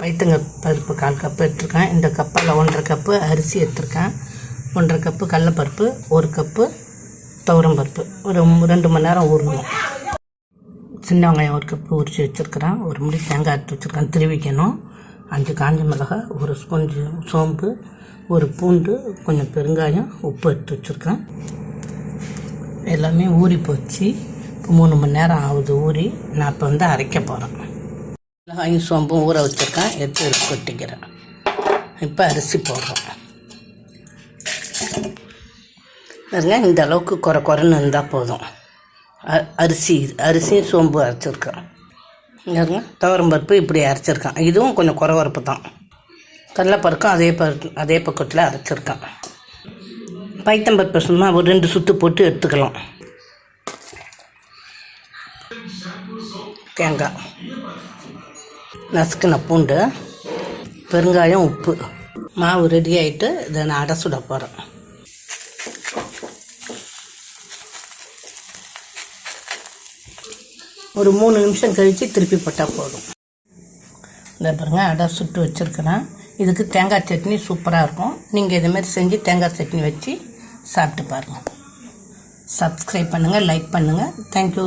பைத்தங்க பருப்பு கால் கப்பு எடுத்துருக்கேன். இந்த கப்பால் ஒன்றரை கப்பு அரிசி எடுத்திருக்கேன். ஒன்றரை கப்பு கடலப்பருப்பு ஒரு கப்பு துவரம் பருப்பு. ஒரு ரெண்டு மணி நேரம் ஊறணும். சின்ன வெங்காயம் ஒரு கப்பு உரிச்சு வச்சுருக்கிறேன். ஒரு முடி தேங்காய் எடுத்து வச்சுருக்கேன். திருவிக்கணும். அஞ்சு காஞ்ச மிளகாய் ஒரு ஸ்பூன் சோம்பு ஒரு பூண்டு கொஞ்சம் பெருங்காயம் உப்பு எடுத்து வச்சுருக்கேன். எல்லாமே ஊறி போச்சு. இப்போ மூணு மணி நேரம் ஆகுது ஊறி. நான் இப்போ வந்து அரைக்க போகிறேன் மிளகாயும் சோம்பும் ஊற வச்சுருக்கேன். எடுத்து கொட்டிக்கிறேன். இப்போ அரிசி போடுறோம். பாருங்க இந்த அளவுக்கு குறை குறைன்னு இருந்தால் போதும். அரிசி அரிசியும் சோம்பு அரைச்சிருக்கேன் பாருங்க துவரம் பருப்பு இப்படி அரைச்சிருக்கேன் இதுவும் கொஞ்சம் குறவரப்பு தான். கடலைப்பருக்கும் அதே பருப்பு அதே பக்கத்தில் அரைச்சிருக்கேன் பைத்தம்பருப்பு சும்மா ஒரு ரெண்டு சுற்று போட்டு எடுத்துக்கலாம். தேங்காய். நசுக்கின பூண்டு பெருங்காயம் உப்பு. மாவு ரெடி ஆகிட்டு இதை நான் அடை சுட போகிறேன் ஒரு மூணு நிமிஷம் கழித்து திருப்பி போட்டால் போதும். இந்த பாருங்க அடை சுட்டு வச்சுருக்கிறேன். இதுக்கு தேங்காய் சட்னி சூப்பராக இருக்கும். நீங்கள் இதுமாரி செஞ்சு தேங்காய் சட்னி வச்சு சாப்பிட்டு பாருங்கள் சப்ஸ்கிரைப் பண்ணுங்கள் லைக் பண்ணுங்கள் தேங்க்யூ